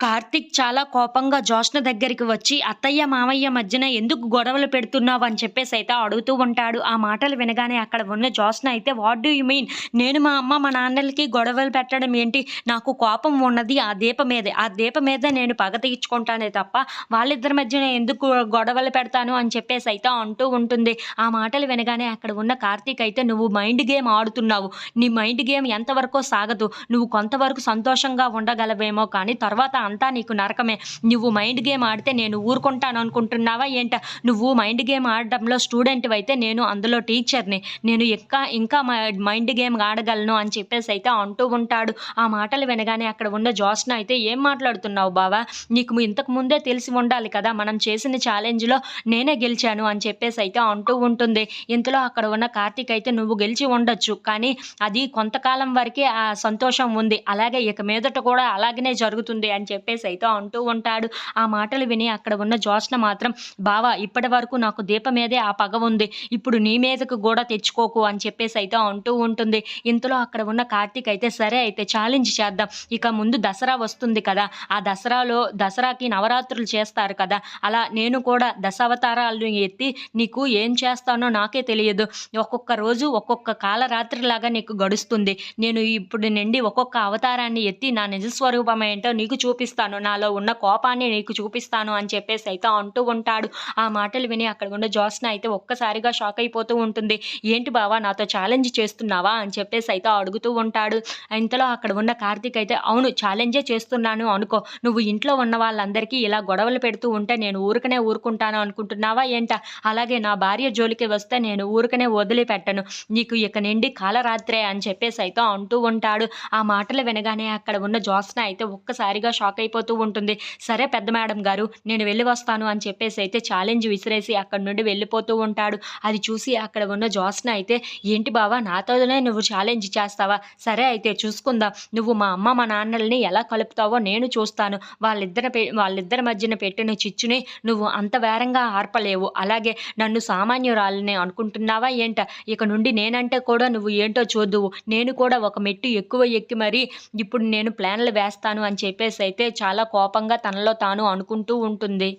కార్తిక్ చాలా కోపంగా జోష్న దగ్గరికి వచ్చి అత్తయ్య మామయ్య మధ్యన ఎందుకు గొడవలు పెడుతున్నావు? అని చెప్పేసి అయితే అడుగుతూ ఉంటాడు. ఆ మాటలు వినగానే అక్కడ ఉన్న జోష్న అయితే వాట్ డూ యు మీన్? నేను మా అమ్మ మా నాన్నలకి గొడవలు పెట్టడం ఏంటి? నాకు కోపం ఉన్నది ఆ దీప మీదే. ఆ దీప మీద నేను పగ తీర్చుకుంటానే తప్ప వాళ్ళిద్దరి మధ్యన ఎందుకు గొడవలు పెడతాను? అని చెప్పేసి అయితే అంటూ ఉంటుంది. ఆ మాటలు వినగానే అక్కడ ఉన్న కార్తీక్ అయితే నువ్వు మైండ్ గేమ్ ఆడుతున్నావు. నీ మైండ్ గేమ్ ఎంతవరకు సాగదు. నువ్వు కొంతవరకు సంతోషంగా ఉండగలవేమో కానీ తర్వాత అంతా నీకు నరకమే. నువ్వు మైండ్ గేమ్ ఆడితే నేను ఊరుకుంటాను అనుకుంటున్నావా ఏంట? నువ్వు మైండ్ గేమ్ ఆడడంలో స్టూడెంట్ అయితే నేను అందులో టీచర్ని నేను ఇంకా ఇంకా మైండ్ గేమ్ ఆడగలను అని చెప్పేసి అయితే అంటూ ఉంటాడు. ఆ మాటలు వినగానే అక్కడ ఉన్న జోస్న అయితే ఏం మాట్లాడుతున్నావు బావా? నీకు ఇంతకు ముందే తెలిసి ఉండాలి కదా మనం చేసిన ఛాలెంజ్లో నేనే గెలిచాను అని చెప్పేసి అయితే అంటూ ఉంటుంది. ఇంతలో అక్కడ ఉన్న కార్తీక్ అయితే నువ్వు గెలిచి ఉండొచ్చు కానీ అది కొంతకాలం వరకే ఆ సంతోషం ఉంది. అలాగే ఇక మీదట కూడా అలాగనే జరుగుతుంది అని చెప్పి చెప్పేసి అయితే అంటూ ఉంటాడు. ఆ మాటలు విని అక్కడ ఉన్న జోష్న మాత్రం బావా ఇప్పటి వరకు నాకు దీప మీదే ఆ పగ ఉంది. ఇప్పుడు నీ మీదకు కూడా తెచ్చుకోకు అని చెప్పేసి అయితే అంటూ ఉంటుంది. ఇంతలో అక్కడ ఉన్న కార్తీక్ అయితే సరే అయితే ఛాలెంజ్ చేద్దాం. ఇక ముందు దసరా వస్తుంది కదా. ఆ దసరాలో దసరాకి నవరాత్రులు చేస్తారు కదా. అలా నేను కూడా దశావతారాలను ఎత్తి నీకు ఏం చేస్తానో నాకే తెలియదు. ఒక్కొక్క రోజు ఒక్కొక్క కాలరాత్రిలాగా నీకు గడుస్తుంది. నేను ఇప్పుడు నుండి ఒక్కొక్క అవతారాన్ని ఎత్తి నా నిజ స్వరూపం ఏంటో నీకు చూపిస్తాను. నాలో ఉన్న కోపాన్ని నీకు చూపిస్తాను అని చెప్పేసి అయితే అంటూ ఉంటాడు. ఆ మాటలు విని అక్కడ ఉన్న జోస్న అయితే ఒక్కసారిగా షాక్ అయిపోతూ ఉంటుంది. ఏంటి బావా నాతో ఛాలెంజ్ చేస్తున్నావా? అని చెప్పేసి అయితే అడుగుతూ ఉంటాడు. ఇంతలో అక్కడ ఉన్న కార్తీక్ అయితే అవును ఛాలెంజే చేస్తున్నాను. అనుకో నువ్వు ఇంట్లో ఉన్న వాళ్ళందరికీ ఇలా గొడవలు పెడుతూ ఉంటే నేను ఊరికనే ఊరుకుంటాను అనుకుంటున్నావా ఏంట? అలాగే నా భార్య జోలికి వస్తే నేను ఊరికనే వదిలిపెట్టను. నీకు ఇక నిండి కాలరాత్రే అని చెప్పేసి అయితే అంటూ ఉంటాడు. ఆ మాటలు వినగానే అక్కడ ఉన్న జోస్న అయితే ఒక్కసారిగా షాక్ అయిపోతూ ఉంటుంది. సరే పెద్ద మేడం గారు నేను వెళ్ళి వస్తాను అని చెప్పేసి అయితే ఛాలెంజ్ విసిరేసి అక్కడ నుండి వెళ్ళిపోతూ ఉంటాడు. అది చూసి అక్కడ ఉన్న జోస్న అయితే ఏంటి బావా నాతోనే నువ్వు ఛాలెంజ్ చేస్తావా? సరే అయితే చూసుకుందాం. నువ్వు మా అమ్మ మా నాన్నల్ని ఎలా కలుపుతావో నేను చూస్తాను. వాళ్ళిద్దరి పె వాళ్ళిద్దరి మధ్యన పెట్టిన చిచ్చుని నువ్వు అంత వేరంగా ఆర్పలేవు. అలాగే నన్ను సామాన్యురాలని అనుకుంటున్నావా ఏంట? ఇక నుండి నేనంటే కూడా నువ్వు ఏంటో చూద్దువు. నేను కూడా ఒక మెట్టు ఎక్కువ ఎక్కి మరీ ఇప్పుడు నేను ప్లాన్లు వేస్తాను అని చెప్పేసి అయితే చాలా కోపంగా తనలో తాను అనుకుంటూ ఉంటుంది.